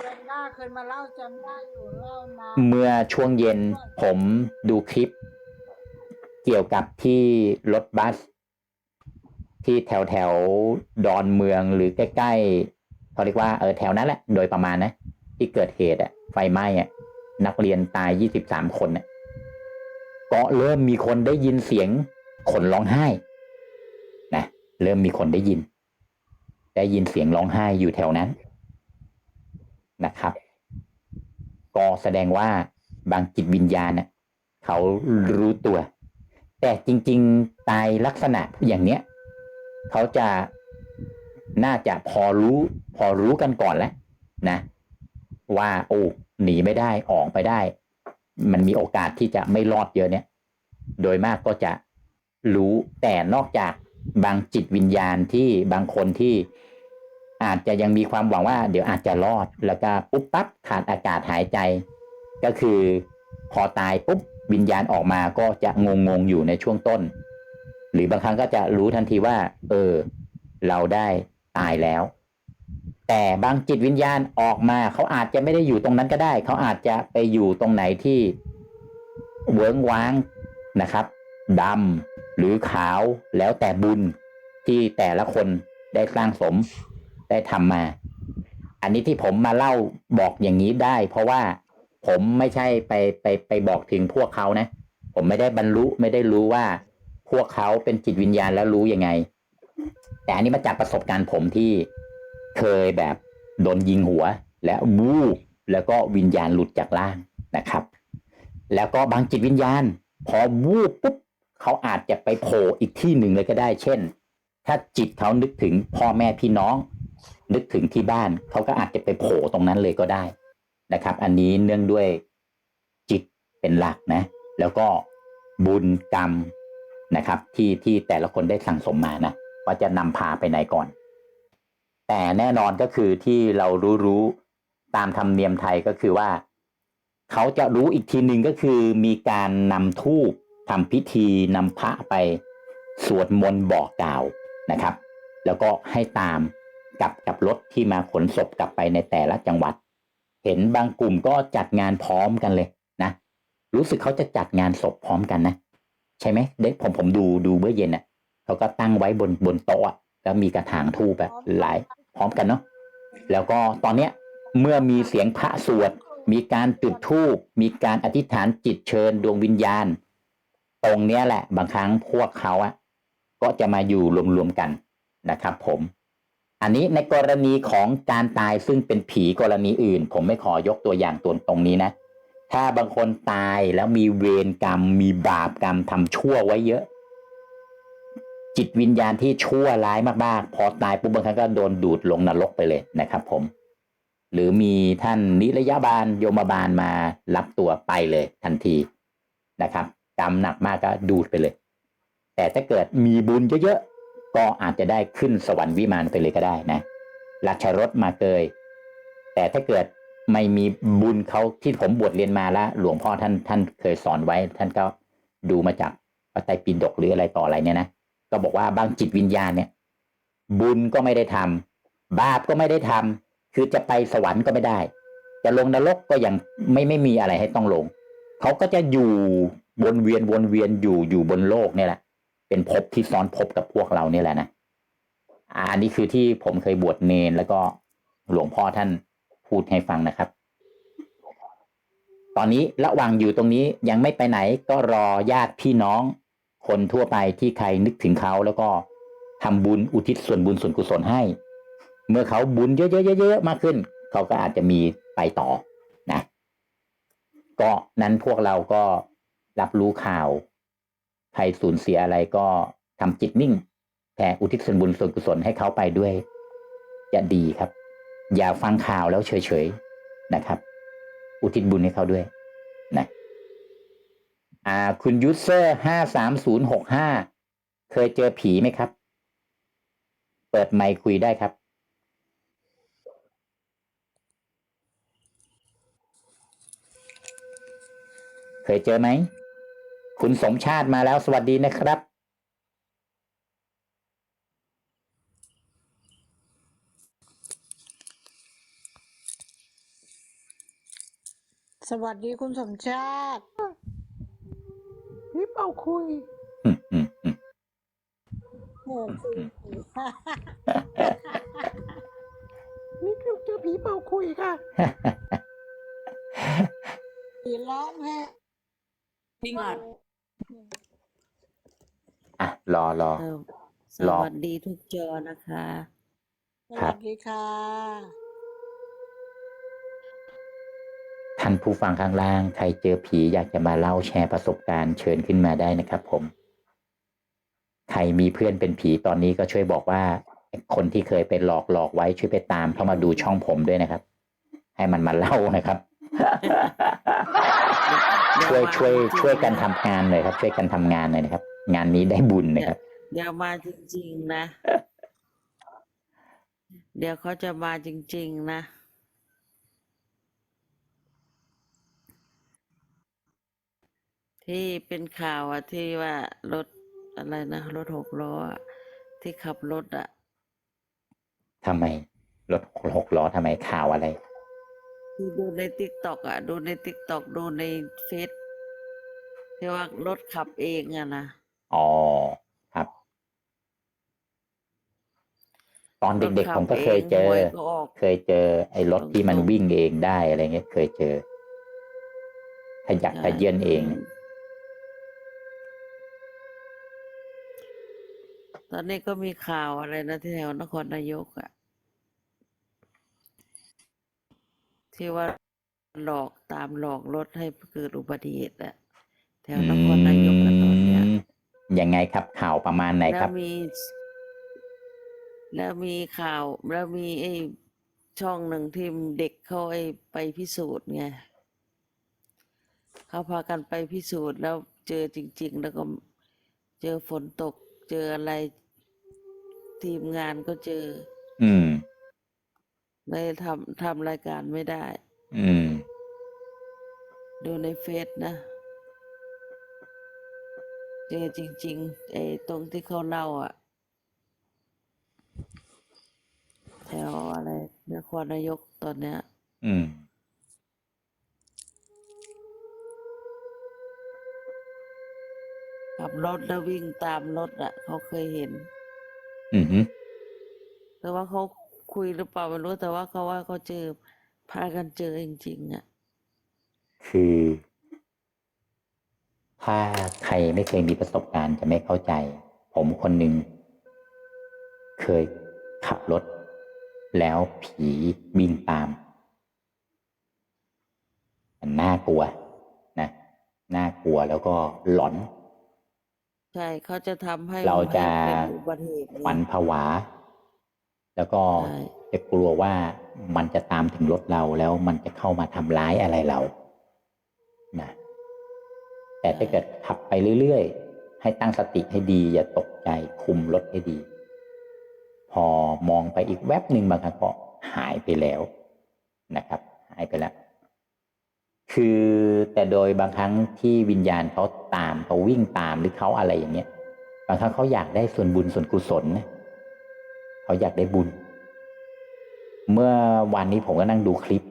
เดือนหน้าเคยมาเล่าจำได้อยู่เล่ามาเมื่อช่วงเย็นผมดูคลิป เกี่ยวกับที่รถบัส ที่แถวแถวดอนเมืองหรือใกล้ๆเขาเรียกว่าเออแถวนั้นแหละ โดยประมาณนะ ที่เกิดเหตุอะไฟไหม้อะนักเรียนตายยี่สิบสามคนน่ะก็เริ่มมีคนได้ยินเสียงคนร้องไห้นะเริ่มมีคนได้ยิน ได้ยินเสียงร้องไห้อยู่แถวนั้น นะครับ ก็แสดงว่าบางจิตวิญญาณน่ะเขารู้ตัว แต่จริง ๆ ตายลักษณะอย่างเนี้ยเขาจะน่าจะพอรู้ พอรู้กันก่อนแล้วนะ ว่าโอ้หนีไม่ได้ออกไปได้ มันมีโอกาสที่จะไม่รอดเยอะเนี่ย โดยมากก็จะรู้แต่นอกจากบางจิตวิญญาณที่บางคนที่ อาจจะยังมีความหวังว่าเดี๋ยวอาจจะรอด แล้วก็ปุ๊บปั๊บขาดอากาศหายใจ ก็คือ พอตายปุ๊บวิญญาณออกมาก็จะงงงอยู่ในช่วงต้น หรือบางครั้งก็จะรู้ทันทีว่า เออ เราได้ตายแล้ว แต่บางจิตวิญญาณออกมา เขาอาจจะไม่ได้อยู่ตรงนั้นก็ได้ เขาอาจจะไปอยู่ตรงไหนที่เวิ้งว้างนะครับดำหรือขาวแล้วแต่บุญที่แต่ละคนได้สร้างสม ได้ทำมา อันนี้ที่ผมมาเล่าบอกอย่างนี้ได้ เพราะว่าผมไม่ใช่ไปไปไปบอกถึงพวกเขานะ ผมไม่ได้บรรลุไม่ได้รู้ว่า พวกเขาเป็นจิตวิญญาณแล้วรู้ยังไง แต่อันนี้มาจากประสบการณ์ผมที่เคยแบบโดนยิงหัว และวูแล้วก็วิญญาณหลุดจากร่างนะครับ แล้วก็บางจิตวิญญาณ พอวูบปุ๊บเขาอาจจะไปโผล่อีกที่หนึ่งเลยก็ได้ เช่น ถ้าจิตเขานึกถึงพ่อแม่พี่น้อง นึกถึงที่บ้านเขาก็อาจจะไปโผล่ตรงนั้นเลยก็ได้นะครับ อันนี้เนื่องด้วยจิตเป็นหลักนะ แล้วก็บุญกรรมนะครับ ที่ที่แต่ละคนได้สั่งสมมานะว่าจะนำพาไปไหนก่อน แต่แน่นอนก็คือที่เรารู้รู้ตามธรรมเนียมไทยก็คือว่า เขาจะรู้อีกทีหนึ่งก็คือมีการนำทูปทำพิธีนำพระไป สวดมนต์บอกกล่าวนะครับ แล้วก็ให้ตาม กับกับรถที่มาขนศพกลับไปในแต่ละจังหวัด เห็นบางกลุ่มก็จัดงานพร้อมกันเลยนะรู้สึกเขาจะจัดงานศพพร้อมกันนะใช่ไหมเด็กผมผมดูดูเมื่อเย็นน่ะเขาก็ตั้งไว้บนบนโต๊ะอะแล้วมีกระถางทูปแบบหลายพร้อมกันเนาะแล้วก็ตอนเนี้ยเมื่อมีเสียงพระสวด มีการจุดธูปมีการอธิษฐานจิตเชิญดวงวิญญาณ ตรงเนี้ยแหละ บางครั้งพวกเขาอะก็จะมาอยู่รวมๆกันนะครับผม อันนี้ในกรณีของการตายซึ่งเป็นผีกรณีอื่น ผมไม่ขอยกตัวอย่างตัวตรงนี้นะ ถ้าบางคนตายแล้วมีเวรกรรม มีบาปกรรมทำชั่วไว้เยอะ จิตวิญญาณที่ชั่วร้ายมากๆ พอตายปุ๊บบางครั้งก็โดนดูดลงนรกไปเลยนะครับผม หรือมีท่านนิรยาบาลโยมบาลมารับตัวไปเลยทันทีนะครับกรรมหนักมากก็ดูดไปเลย แต่ถ้าเกิดมีบุญเยอะ ก็อาจจะได้ขึ้นสวรรค์วิมานไปเลยก็ได้นะราชรถมาเกย แต่ถ้าเกิดไม่มีบุญเขาที่ผมบวชเรียนมาแล้วหลวงพ่อท่านท่านเคยสอนไว้ ท่านก็ดูมาจากพระไตรปิฎกหรืออะไรต่ออะไรเนี่ยนะก็บอกว่าบางจิตวิญญาณเนี่ย บุญก็ไม่ได้ทำบาปก็ไม่ได้ทำคือจะไปสวรรค์ก็ไม่ได้ จะลงนรกก็ยังไม่ไม่มีอะไรให้ต้องลง เขาก็จะอยู่วนเวียนวนเวียนอยู่อยู่บนโลกเนี่ยแหละ เป็นภพที่ซ้อนภพกับพวกเราเนี่ยแหละนะอันนี้คือที่ผมเคยบวชเนนแล้วก็หลวงพ่อท่านพูดให้ฟังนะครับ ตอนนี้ระหว่างอยู่ตรงนี้ยังไม่ไปไหนก็รอญาติพี่น้อง คนทั่วไปที่ใครนึกถึงเขาแล้วก็ทำบุญอุทิศส่วนบุญส่วนกุศลให้ เมื่อเขาบุญเยอะๆๆๆมากขึ้น เขาก็อาจจะมีไปต่อนะ ก็นั้นพวกเราก็รับรู้ข่าว ใครสูญเสียอะไรก็ทำจิตนิ่งแผ่อุทิศส่วนบุญส่วนกุศลให้เขาไปด้วย จะดีครับ อย่าฟังข่าวแล้วเฉยๆนะครับ อุทิศบุญให้เขาด้วยนะอ่า คุณยูเซอร์ห้าสามศูนย์หกห้าเคยเจอผีไหมครับ เปิดไมค์คุยได้ครับ เคยเจอไหม คุณสมชาติมาแล้วสวัสดีนะครับสสวัสดีคุณสมชาติพี่เป่าคุยอืมอืมอืมโอ้คุยนี่คือเจอผีเป่าคุยค่ะผีร้องแฮะพี่งอด อะรอรอเออสรอ วัสดีทุกจอนะคะ สครัวับ สดีค่ะ ท่านผู้ฟังข้างล่าง ใครเจอผีอยากจะมาเล่าแชร์ประสบการณ์เชิญขึ้นมาได้นะครับผม ใครมีเพื่อนเป็นผีตอนนี้ก็ช่วยบอกว่าคนที่เคยไปหลอกหลอกไว้ช่วยไปตามเข้ามาดูช่องผมด้วยนะครับ ให้มันมาเล่านะครับ ช่วยช่วย ช่วยกันทำงานหน่อยครับ ช่วยกันทำงานหน่อยนะครับ งานนี้ได้บุญนะครับ เดี๋ยวมาจริงๆนะ เดี๋ยวเขาจะมาจริง ๆ นะ ที่เป็นข่าวอะที่ว่ารถอะไรนะรถหกล้ออะที่ขับรถอะทำไมรถหกล้อทำไมข่าวอะไร ที่ดูในติ๊กตอกอะดูในติ๊กตอกดูในเฟซที่ว่ารถขับเองอะนะอ๋อครับ ตอนเด็กๆผมก็เคยเจอรถขับงหวยก็ออกเคยเจอ ไอ้รถที่มันตรงๆวิ่งเองได้อะไรเงี้ย เคยเจอขยักขยื่นเองตอนนี้ก็มีข่าวอะไรนะที่แถวนครนายกอะ ที่ว่าหลอกตามหลอกรถให้เกิดอุบัติเหตุอะแถวนครนายกอะตอนเนี้ยอืมยังไงครับข่าวประมาณไหนแล้ครัวบ มี แล้วมีข่าว แล้วมีไอ้ช่องหนึ่งที่เด็กเขาไอ้ไปพิสูจน์ไงเขาพากันไปพิสูจน์แล้วเจอจริง ๆ แล้วก็เจอฝนตก เจออะไรทีมงานก็เจอ อืม เลยทำทำรายการไม่ได้ อืม ดูในเฟซนะเจอจริงๆไอ้ตรงที่เขาเล่าอะแถวอะไรนครนายกตอนเนี้ย อืม ขับรถแล้ววิ่งตามรถอะเขาเคยเห็น อืมฮึแต่ว่าเขา คุยหรือเปล่าไม่รู้แต่ว่าเขาว่าเขาเจอพากันเจอจริงๆอะคือ ถ้าใครไม่เคยมีประสบการณ์จะไม่เข้าใจ ผมคนหนึ่งเคยขับรถ แล้วผีวิ่งตาม มันน่ากลัวนะน่ากลัวแล้วก็หลอน ใช่เขาจะทำให้เราจะให้เป็นอุบัติเหตุหวันผวา แล้วก็ใช่จะกลัวว่ามันจะตามถึงรถเราแล้วมันจะเข้ามาทำร้ายอะไรเรานะแต่ถ้าเกิดขับไปเรื่อยๆ ให้ตั้งสติให้ดี อย่าตกใจคุมรถให้ดี พอมองไปอีกแวบหนึ่งบางครั้งก็หายไปแล้วนะครับ หายไปแล้ว คือแต่โดยบางครั้งที่วิญญาณเขาตามเขาวิ่งตามหรือเขาอะไรอย่างเงี้ยบางครั้งเขาอยากได้ส่วนบุญส่วนกุศลนะ เขาอยากได้บุญ เมื่อวันนี้ผมก็นั่งดูคลิป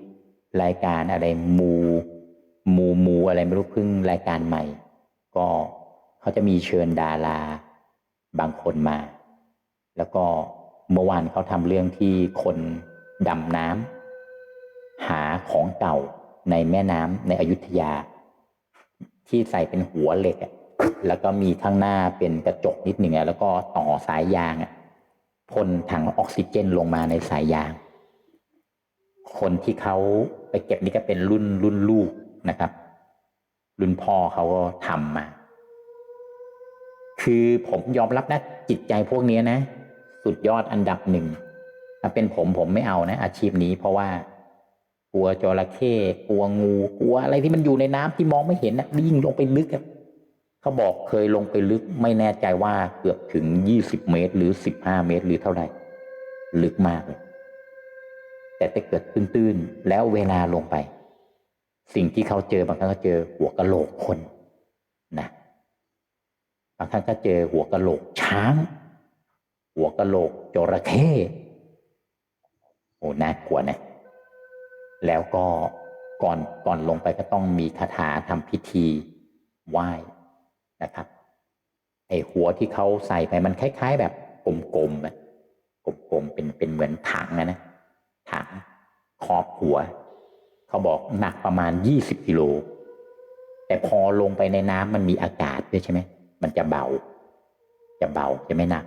รายการอะไรมูมูมูอะไรไม่รู้เพิ่งรายการใหม่ ก็เขาจะมีเชิญดารา บางคนมา แล้วก็เมื่อวานเขาทำเรื่องที่คนดำน้ำหาของเก่าในแม่น้ำในอยุธยา ที่ใส่เป็นหัวเหล็กแล้วก็มีข้างหน้าเป็นกระจกนิดหนึ่งแล้วก็ต่อสายยางอะ พ่นถังออกซิเจนลงมาในสายยาง คนที่เขาไปเก็บนี่ก็เป็นรุ่นรุ่นลูกนะครับ รุ่นพ่อเขาก็ทำมา คือผมยอมรับนะจิตใจพวกนี้นะ สุดยอดอันดับหนึ่งถ้าเป็นผมผมไม่เอานะ อาชีพนี้เพราะว่ากลัวจระเข้กลัวงูกลัวอะไรที่มันอยู่ในน้ำที่มองไม่เห็นนะยิ่งลงไปลึกอะ เขาบอกเคยลงไปลึกไม่แน่ใจว่าเกือบถึงยี่สิบเมตร หรือสิบห้าเมตรหรือเท่าไหร่ ลึกมากเลย แต่ถ้าเกิดตื้นๆแล้วเวลาลงไป สิ่งที่เขาเจอบางครั้งก็เจอหัวกะโหลกคนนะบางครั้งก็เจอหัวกะโหลกช้าง หัวกะโหลกจระเข้โอ้น่ากลัวนะแล้วก็ก่อนก่อนลงไปก็ต้องมีคาถาทำพิธีไหว้ นะครับไอหัวที่เขาใส่ไปมันคล้าย ๆ แบบกลมๆอะกลมๆเป็นเป็นเหมือนถังนะนะถังครอบหัว เขาบอกหนักประมาณยี่สิบกิโลแต่พอลงไปในน้ำมันมีอากาศด้วยใช่ไหมมันจะเบา จะเบาจะไม่หนัก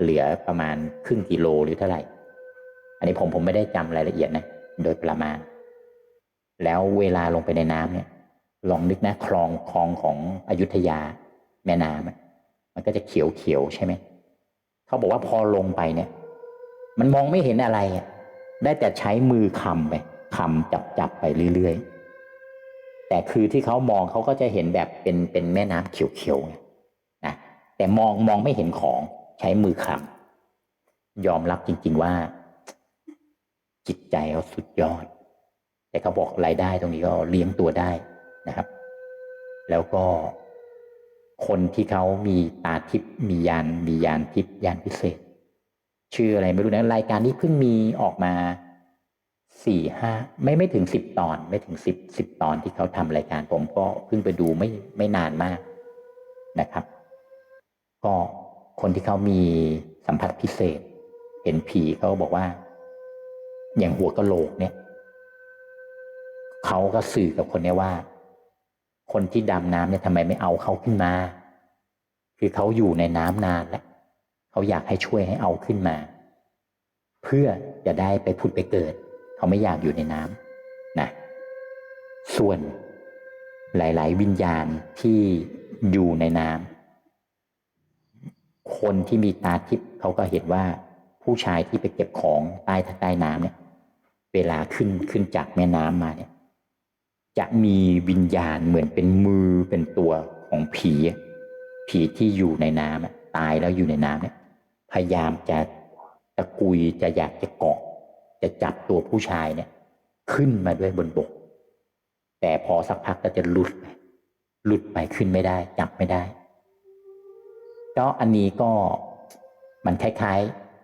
เหลือประมาณครึ่งกิโลหรือเท่าไหร่ อันนี้ผมผมไม่ได้จำรายละเอียดนะ โดยประมาณ แล้วเวลาลงไปในน้ำเนี่ย ลองนึกนะคลองคลองของอยุธยา แม่น้ำมันก็จะเขียวเขียวใช่ไหมเขาบอกว่าพอลงไปเนี่ย มันมองไม่เห็นอะไรอะได้แต่ใช้มือคำไปคำจับจับไปเรื่อยๆ แต่คือที่เขามองเขาก็จะเห็นแบบเป็นเป็นแม่น้ำเขียวๆไงนะแต่มองมองไม่เห็นของใช้มือคำยอมรับจริง ๆว่า จิตใจเขาสุดยอด แต่เขาบอกรายได้ตรงนี้ก็เลี้ยงตัวได้นะครับ แล้วก็ คนที่เขามีตาทิพย์มียานมียานทิพย์ยานพิเศษ ชื่ออะไรไม่รู้นะรายการนี้เพิ่งมีออกมาสี่ห้าไม่ไม่ถึงสิบตอน ไม่ถึงสิบสิบตอนที่เขาทำรายการผมก็เพิ่งไปดูไม่ไม่นานมากนะครับ ก็คนที่เขามีสัมผัสพิเศษ เห็นผีเขาบอกว่า อย่างหัวกะโหลกเนี่ยเขาก็สื่อกับคนนี้ว่า คนที่ดำน้ำเนี่ยทำไมไม่เอาเขาขึ้นมา คือเขาอยู่ในน้ำนานแล้วเขาอยากให้ช่วยให้เอาขึ้นมา เพื่อจะได้ไปผุดไปเกิด เขาไม่อยากอยู่ในน้ำนะส่วนหลาย ๆ วิญญาณที่อยู่ในน้ำคนที่มีตาทิพย์เขาก็เห็นว่าผู้ชายที่ไปเก็บของใต้ใต้น้ำเนี่ย เวลาขึ้นขึ้นจากแม่น้ำมาเนี่ย จะมีวิญญาณเหมือนเป็นมือเป็นตัวของผี ผีที่อยู่ในน้ำตายแล้วอยู่ในน้ำเนี่ยพยายามจะตะกุยจะอยากจะเกาะ จะจับตัวผู้ชายเนี่ย ขึ้นมาด้วยบนบก แต่พอสักพักก็จะหลุดไปหลุดไปขึ้นไม่ได้ จับไม่ได้ ก็อันนี้ก็มันคล้าย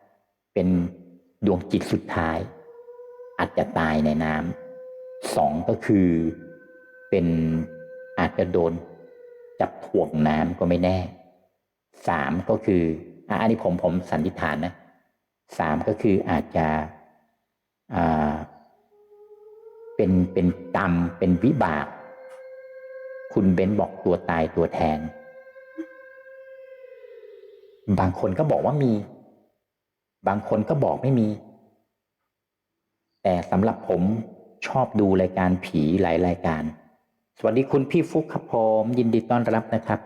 ๆ เป็นดวงจิตสุดท้าย อาจจะตายในน้ำ สองก็คือเป็นอาจจะโดนจับถ่วงน้ำก็ไม่แน่สามก็คืออันนี้ผมผมสันนิษฐานนะสามก็คืออาจจะอ่าเป็นเป็นกรรมเป็นวิบาก คุณเบนบอกตัวตายตัวแทน บางคนก็บอกว่ามี บางคนก็บอกไม่มี แต่สำหรับผม ชอบดูรายการผีหลายรายการ สวัสดีคุณพี่ฟุกครับผมยินดีต้อนรับนะครับ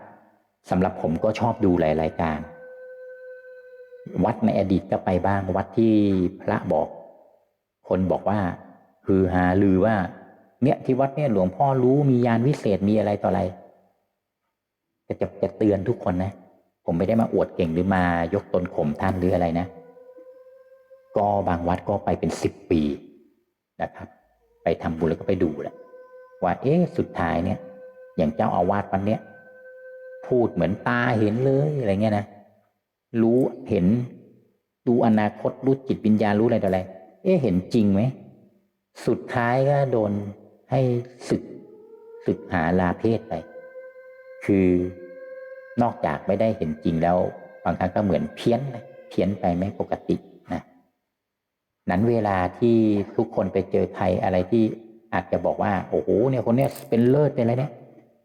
สำหรับผมก็ชอบดูหลายรายการ วัดในอดีตก็ไปบ้างวัดที่พระบอก คนบอกว่าคือหาลือว่า เนี่ยที่วัดเนี่ยหลวงพ่อรู้มียานวิเศษมีอะไรต่ออะไรจะจะจะเตือนทุกคนนะ ผมไม่ได้มาอวดเก่งหรือมายกตนข่มท่านหรืออะไรนะ ก็บางวัดก็ไปเป็นสิบปีนะครับ ไปทำบุญแล้วก็ไปดูแหละว่าเอ๊ะสุดท้ายเนี่ย อย่างเจ้าอาวาสวันเนี้ยพูดเหมือนตาเห็นเลยอะไรเงี้ยนะรู้เห็นดูอนาคตรู้จิตวิญญาณรู้อะไรต่ออะไร เอ๊ะเห็นจริงไหมสุดท้ายก็โดนให้ศึกศึกหาลาเพศไป คือนอกจากไม่ได้เห็นจริงแล้ว บางครั้งก็เหมือนเพี้ยนเพี้ยนไปไม่ปกติ นั้นเวลาที่ทุกคนไปเจอใครอะไรที่อาจจะบอกว่า โอ้โหเนี่ยคนเนี้ยเป็นเลิศเป็นอะไรเนี่ย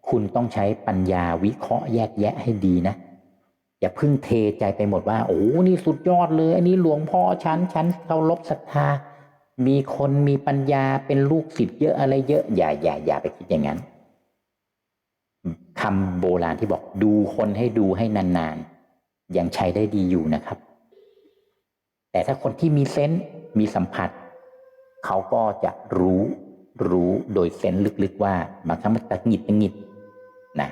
คุณต้องใช้ปัญญาวิเคราะห์แยกแยะให้ดีนะ อย่าพิ่งเทใจไปหมดว่า โอ้โหนี่สุดยอดเลย อันนี้หลวงพ่อฉันฉันเคารพศรัทธา มีคนมีปัญญาเป็นลูกศิษย์เยอะอะไรเยอะ อย่าอย่าอย่าไปคิดอย่างนั้นคำโบราณที่บอกดูคนให้ดูให้นานๆยังใช้ได้ดีอยู่นะครับ แต่ถ้าคนที่มีเซนส์ มีสัมผัส เขาก็จะรู้รู้โดยเซนลึกๆว่าบางครั้งมันตะหงิดตะหงิดนะ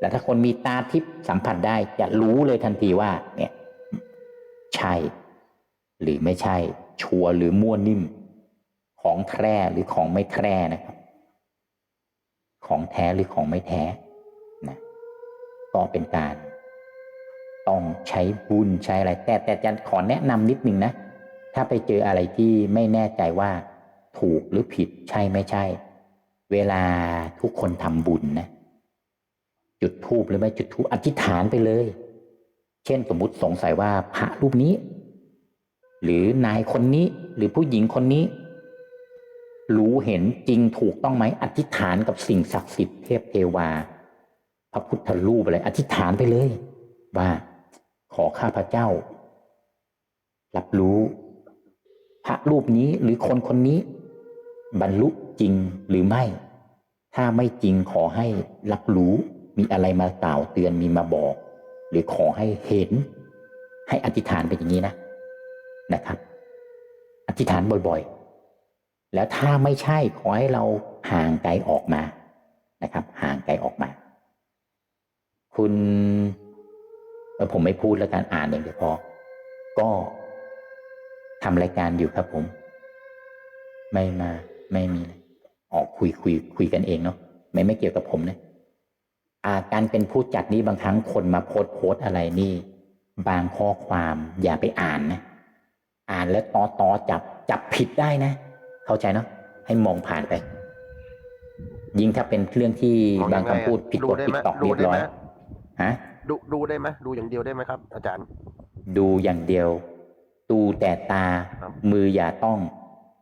แล้วถ้าคนมีตาทิพสัมผัสได้จะรู้เลยทันทีว่า เนี่ย ใช่ หรือไม่ใช่ ชัวหรือมั่วนิ่ม ของแท้หรือของไม่แท้นะครับ ของแท้หรือของไม่แท้นะก็เป็นการ ต้องใช้บุญใช้อะไร แต่แต่จะขอแนะนำนิดนึงนะ ถ้าไปเจออะไรที่ไม่แน่ใจว่าถูกหรือผิดใช่ไม่ใช่ เวลาทุกคนทำบุญนะ จุดธูปหรือไม่จุดธูปอธิษฐานไปเลย เช่นสมมุติสงสัยว่าพระรูปนี้ หรือนายคนนี้หรือผู้หญิงคนนี้ รู้เห็นจริงถูกต้องไหมอธิษฐานกับสิ่งศักดิ์สิทธิ์เทพเทวา พระพุทธรูปอะไรอธิษฐานไปเลย ว่าขอข้าพเจ้า รับรู้ พระรูปนี้หรือคนคนนี้ บรรลุจริงหรือไม่ ถ้าไม่จริงขอให้รับรู้มีอะไรมากล่าวเตือนมีมาบอก หรือขอให้เห็น ให้อธิษฐานเป็นอย่างนี้นะนะครับ อธิษฐานบ่อยๆ แล้วถ้าไม่ใช่ขอให้เราห่างไกลออกมานะครับ ห่างไกลออกมา คุณผมไม่พูดแล้วการอ่านอย่างเดียวพอก็ ทำรายการอยู่ครับผม ไม่มาไม่มีเลยออกคุยคุยคุยกันเองเนาะไม่ไม่เกี่ยวกับผมนะอาการเป็นผู้จัดนี่บางครั้งคนมาโพสต์โพสต์อะไรนี่ บางข้อความอย่าไปอ่านนะ อ่านแล้วตอตอจับจับผิดได้นะ เข้าใจเนาะให้มองผ่านไป ยิ่งถ้าเป็นเรื่องที่มองบายังงไงคำพูดอะผิดดูกฎได้ผิดไหมตอกดูเรียบได้ร้อยไหมฮะดูดูได้ไหมดูอย่างเดียวได้ไหมครับ อาจารย์ ดูอย่างเดียว ดูแต่ตาครับมืออย่าต้อง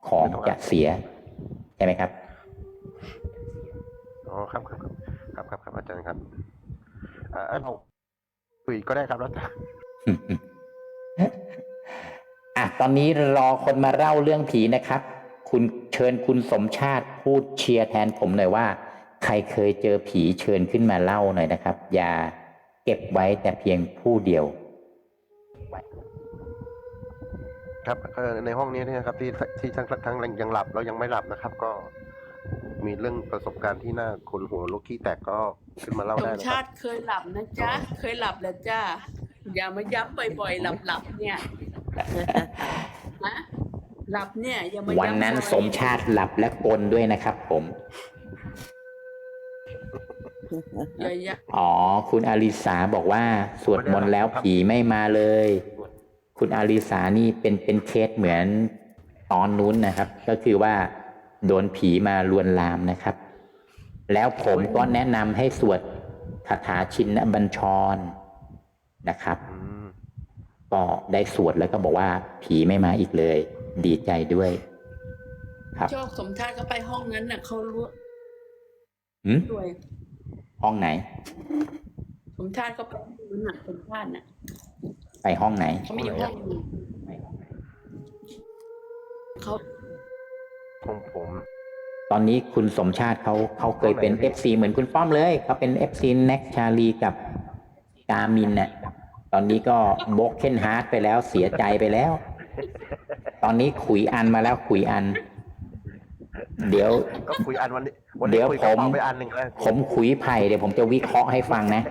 ของไม่ต้องจะเสีย ใช่ไหมครับอ๋อครับครับครับครับครับอาจารย์ครับอ่าเราคุยก็ได้ครับแล้วแต่อะตอนนี้รอคนมาเล่าเรื่องผีนะครับ คุณเชิญคุณสมชาติพูดเชียร์แทนผมหน่อยว่า ใครเคยเจอผีเชิญขึ้นมาเล่าหน่อยนะครับ อย่าเก็บไว้แต่เพียงผู้เดียว ครับเอ่อในห้องนี้เนยนะครับที่ที่ทั้งทั้งยังหลับแล้วยังไม่หลับนะครับ ก็มีเรื่องประสบการณ์ที่น่าขนหัวลุกขี้แตกก็ขึ้นมาเล่าสได้มนะคชารับติเคยหลับนะจ๊ะเคยหลับแล้วจ้าอย่ามาย้ำบ่อยๆหลับๆเนี่ยนะหลับเนี่ยอย่ามาย้ำวันนั้นบ่อยสมชาติหลับและกลนด้วยนะครับ ผมอย่าอย่าอ๋อ คุณอาริสาบอกว่า สวดมนต์แล้วผีไม่มาเลย คุณอาริสานี่เป็นเป็นเคสเหมือนตอนนู้นนะครับ ก็คือว่าโดนผีมาลวนลามนะครับ แล้วผมก็แนะนำให้สวดคาถาชินบัญชรนะครับอืมก็ได้สวดแล้วก็บอกว่าผีไม่มาอีกเลย ดีใจด้วย ครับโชคสมชาติก็ไปห้องนั้นน่ะเขารู้หืมด้วยห้องไหน สมชาติก็ไปห้องนั้นน่ะสมชาติน่ะไป ห้องไหน เขาไม่อยู่ห้องนี้เขาของผมตอนนี้คุณสมชาติเขาเขาเคยเป็น FC เหมือนคุณป้อมเลยเขาเป็น FC แน็กชาลีกับกามินเนี่ยตอนนี้ก็บกเคนฮาร์ดไปแล้วเสียใจไปแล้ว ตอนนี้ขุยอันมาแล้วขุยอัน เดี๋ยวก็คุยอันวันนี้วันเดี๋นี้ยวคุยกับผมเราไปอันหนึ่งแล้วผมขุยไผ่เดี๋ยวผมจะวิเคราะห์ให้ฟังนะ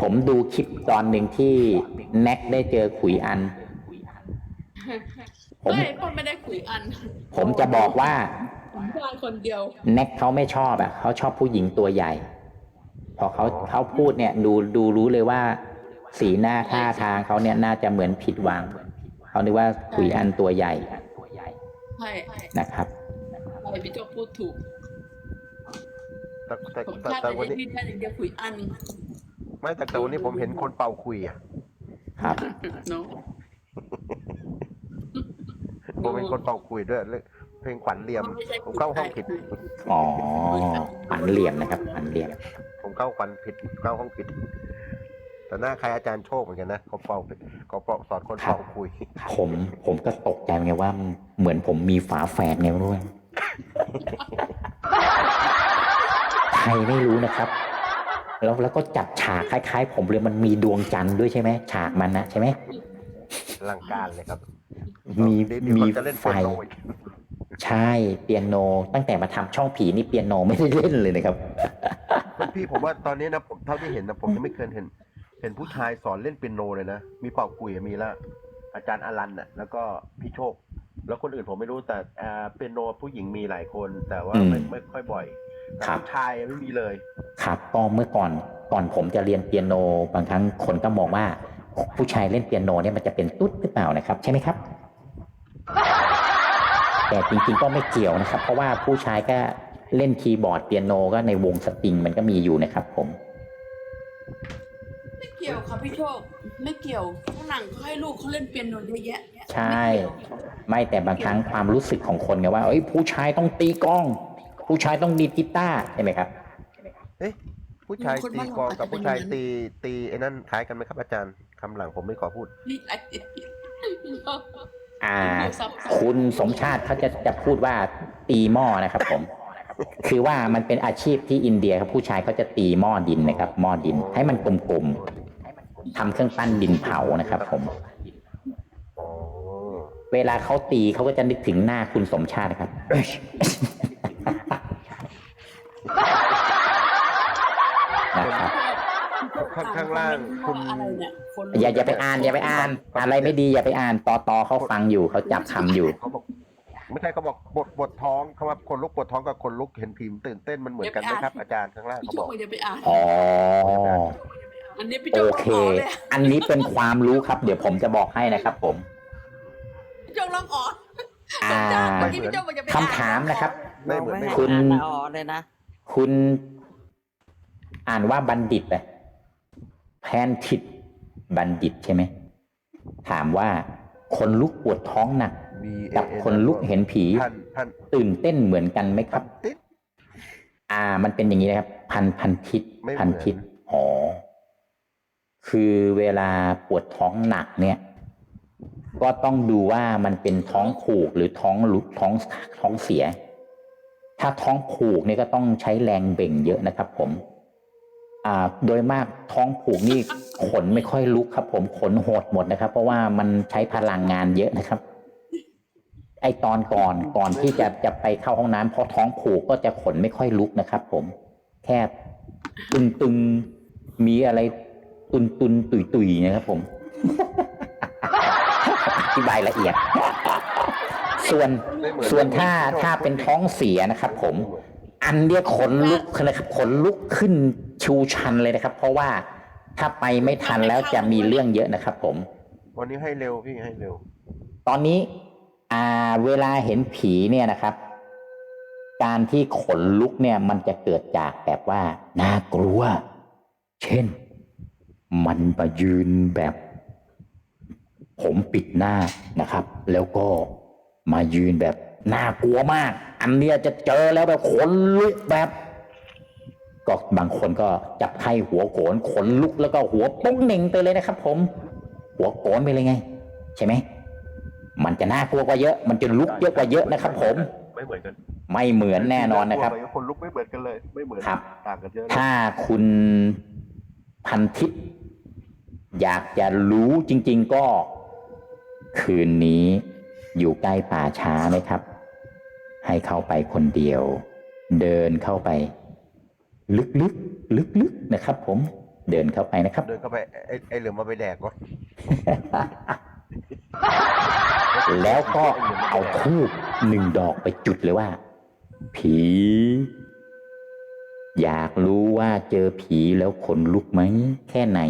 ผมดูคลิปตอนหนึ่งที่ แน็กได้เจอขุยอัน ผมไม่พ่อไม่ได้คุยอัน ผมจะบอกว่าสมชาติคนเดียว แน็กเขาไม่ชอบอะเขาชอบผู้หญิงตัวใหญ่ พอเขาเขาพูดเนี่ยดูดูรู้เลยว่า สีหน้าท่าทางเขาเนี่ยน่าจะเหมือนผิดหวังเขานึกว่าขุยอันตัวใหญ่ใช่นะครับใช่พี่โจพูดถูกแต่แต่สมแต่ชาติแต่จะวันได้นี้ที่ได้อย่างเดียวคุยอันไม่แต่แต่วันนี้ผมเห็นคนเป่าคุยอะ ครับเนาะผมเป็นคนเป่าคุยด้วยเรื่องเพลงขวัญเหลี่ยมไม่ใช่ผมเข้าห้องผิด อ๋ออันเหลี่ยมนะครับอันเหลี่ยม ผมเข้าขวัญผิดเข้าห้องผิด แต่หน้าใครอาจารย์โชคเหมือนกันนะเขาเป่าเขาเป่าสอนคนเป่าคุย ผมผมก็ตกใจไงว่าเหมือนผมมีฝาแฝดไงไม่รู้ใครไม่รู้นะครับ แล้วแล้วก็จัดฉากคล้ายๆ ผมเลยมันมีดวงจันทร์ด้วยใช่ไหมฉากมันนะใช่ไหมอลังการเลยครับ มีเดี๋ยวมีเขาจะเล่นไฟเปียโนอีกใช่เปียโน ตั้งแต่มาทำช่องผีนี่เปียโนไม่ได้เล่นเลยนะครับพี่ผมว่าตอนนี้นะผมเท่าที่เห็นนะผมยังไม่เคยเห็น เห็นผู้ชายสอนเล่นเปียโนเลยนะมีเป่าคุยมีละอาจารย์อลันน่ะ แล้วก็พี่โชค แล้วคนอื่นผมไม่รู้แต่อ่าเปียโนผู้หญิงมีหลายคน แต่ว่าไม่อืมไม่ค่อยบ่อย แต่ครับ ผู้ชายไม่มีเลย ครับก็เมื่อก่อนก่อนผมจะเรียนเปียโน บางครั้งคนก็มองว่า ผู้ชายเล่นเปียโนเนี่ยมันจะเป็นตุ๊ดหรือเปล่านะครับ ใช่ไหมครับ แต่จริงๆก็ไม่เกี่ยวนะครับ เพราะว่าผู้ชายก็เล่นคีย์บอร์ดเปียโนก็ในวงสตริงมันก็มีอยู่นะครับ ผม ไม่เกี่ยวค่ะพี่โชค ไม่เกี่ยวฝรั่งเขาให้ลูกเขาเล่นเปียโนเยอะแยะใช่ ไม่เกี่ยวไม่แต่บางครั้งความรู้สึกของคนไงว่าเอ้ยผู้ชายต้องตีกลอง ผู้ชายต้องดีดกีตาร์ใช่ไหมครับ เอ๊ะผู้ชายตีกลองกับผู้ชายตีตีไอ้นั่นคล้ายกันไหมครับอาจารย์คำหลังผมไม่ขอพูด นี่ไอ้อ่า ซับซ้อนคุณสมชาติเขาจะจะพูดว่าตีหม้อนะครับผม คือว่ามันเป็นอาชีพที่อินเดียครับผู้ชายเขาจะตีหม้อดินนะครับหม้อดิน ให้มันกลมๆทำเครื่องปั้นดินเผานะครับผม อ๋อเวลาเขาตีเขาก็จะนึกถึงหน้าคุณสมชาตินะครับ นะครับข้างข้างล่างคุณ อะไรเนี่ยคนอย่าอย่าไปอ่านอย่าไปอ่าน อะไรไม่ดีอย่าไปอ่านตอตอเขาฟังอยู่เขาจับคำอยู่ เขาบอกไม่ใช่เขาบอกปวดปวดท้องเขาว่าคนลุกปวดท้องกับคนลุกเห็นผีมตื่นเต้นมันเหมือนกันไหมครับอาจารย์ข้างล่างพี่เขาโชบคอก อย่าไปอ่านอ๋อ อันนี้พี่โอโจกเคร้องอ๋อเลยอันนี้เป็นความรู้ครับ เดี๋ยวผมจะบอกให้นะครับ ผม พี่โจกร้องอ๋ออ่า เมื่อกี้พี่โจกบอกอย่าไปอ่านคำถามนะครับ ไม่เหมือนไม่เหคุมือนณคุณอ๋อเลยนะ คุณอ่านว่าบัณฑิตอะแพนทิตบัณฑิตใช่ไหม ถามว่าคนลุกปวดท้องหนักมีกับคนลุกเห็นผีพันพันตื่นเต้นเหมือนกันไหมครับติดอ่า มันเป็นอย่างนี้นะครับ พันพันทิตไม่เหมือนพันทิตอ๋อคือเวลาปวดท้องหนักเนี่ย ก็ต้องดูว่ามันเป็นท้องผูกหรือท้องลุกท้องท้องเสีย ถ้าท้องผูกนี่ก็ต้องใช้แรงเบ่งเยอะนะครับ ผม อ่า โดยมากท้องผูกนี่ขนไม่ค่อยลุกครับ ผมขนโหดหมดนะครับ เพราะว่ามันใช้พลังงานเยอะนะครับ ไอตอนก่อนก่อนที่จะจะไปเข้าห้องน้ำพอท้องผูกก็จะขนไม่ค่อยลุกนะครับ ผม แค่ตึงตึงๆมีอะไรตุนตุนตุยตุยๆนะครับผม อธิบายละเอียด ส่วนไม่เหมือนส่วนถ้าไม่เหมือนถ้าเป็นท้องเสียนะครับผม อันเนี้ยขนลุกนะครับขนลุกขึ้นชูชันเลยนะครับ เพราะว่าถ้าไปไม่ทันแล้วจะมีเรื่องเยอะนะครับ ผม วันนี้ให้เร็วพี่ให้เร็ว ตอนนี้อ่าเวลาเห็นผีเนี่ยนะครับ การที่ขนลุกเนี่ย มันจะเกิดจากแบบว่าน่ากลัว เช่น มันมายืนแบบ ผมปิดหน้านะครับ แล้วก็ มายืนแบบน่ากลัวมาก อันเนี้ยจะเจอแล้วแบบขนลุกแบบ ก็บางคนก็จับไข้หัวโขนขนลุกแล้วก็หัวโป้งเหน่งไปเลยนะครับ ผม หัวโขนไปเลยไง ใช่ไหมมันจะน่ากลัวกว่าเยอะ มันจะลุกเยอะกว่าเยอะนะครับ ผม ไม่เหมือนกัน ไม่เหมือนแน่นอนนะครับ คนลุกไม่เหมือนกันเลย ไม่เหมือนครับต่างกันเยอะเลยถ้าคุณพันทิพย์อยากจะรู้จริง ๆ ก็คืนนี้ อยู่ใกล้ป่าช้าไหมครับ ให้เข้าไปคนเดียว เดินเข้าไป ลึกๆลึกๆนะครับ ผมเดินเข้าไปนะครับ เดินเข้าไปไอ้ไอ้เหลือมมาไปแดกก่อนแล้วก็เอาทูบหนึ่งดอกไปจุดเลยว่า ผี อยากรู้ว่าเจอผีแล้วขนลุกไหม แค่ไหน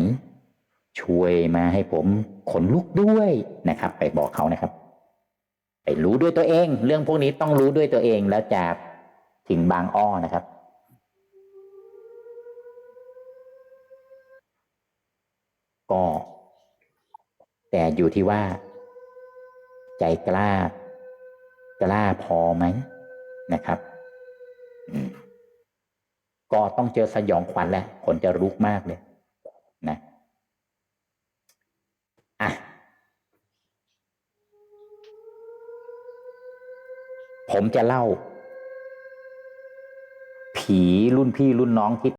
ช่วยมาให้ผมขนลุกด้วยนะครับ ไปบอกเขานะครับ ไปรู้ด้วยตัวเอง เรื่องพวกนี้ต้องรู้ด้วยตัวเองแล้วจะถึงบางอ้อนะครับก็แต่อยู่ที่ว่า ใจกล้ากล้าพอไหมนะครับ ก็ต้องเจอสยองขวัญแหละคนจะรุกมากเลยนะ ผมจะเล่า ผีรุ่นพี่รุ่นน้องที่